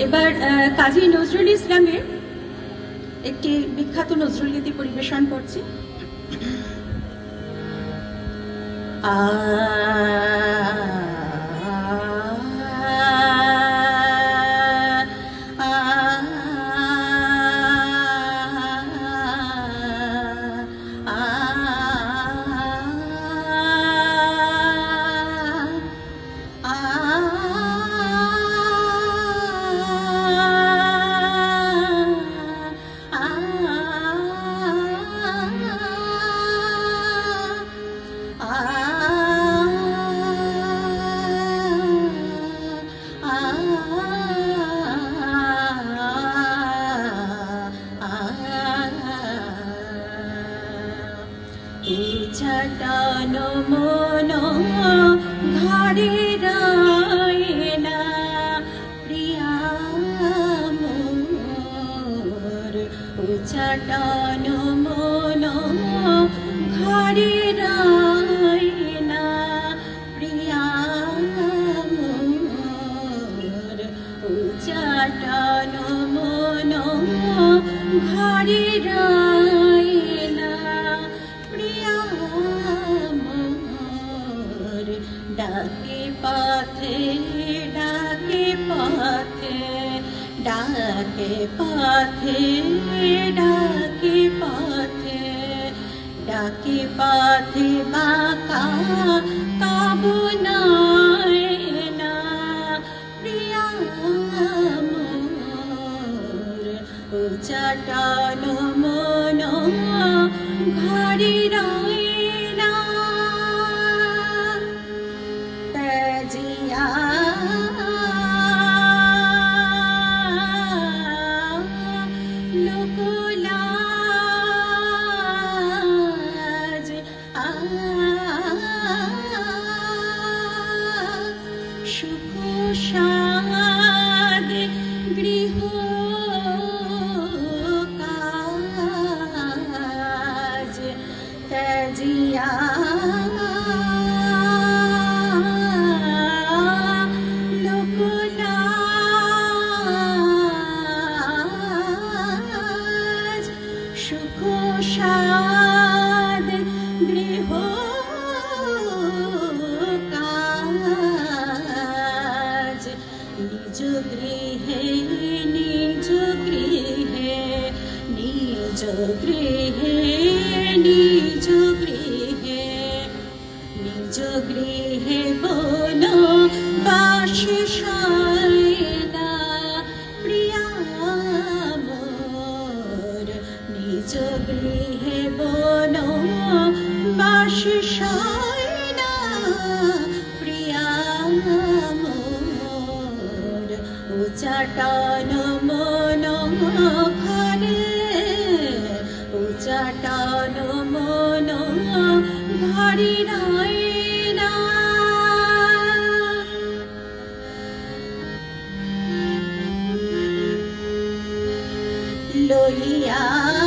এবার কাজী নজরুল ইসলামের একটি বিখ্যাত নজরুল গীতি পরিবেশন করছি। আ পথে ডাকে পথে ডাকে পথে বাঁকা কাবু না। উচ্চাটন মন ঘরে রয়না তজিয়া নিজ গৃহে বন বাস সয়না গৃহে বন প্রিয়া উচাটন মন ঘরে উচাটন মন ঘরে লইয়া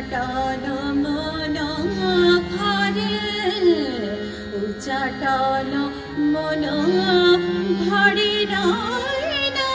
উচাটন মন ভরে উচাটন মন ভরে রায় না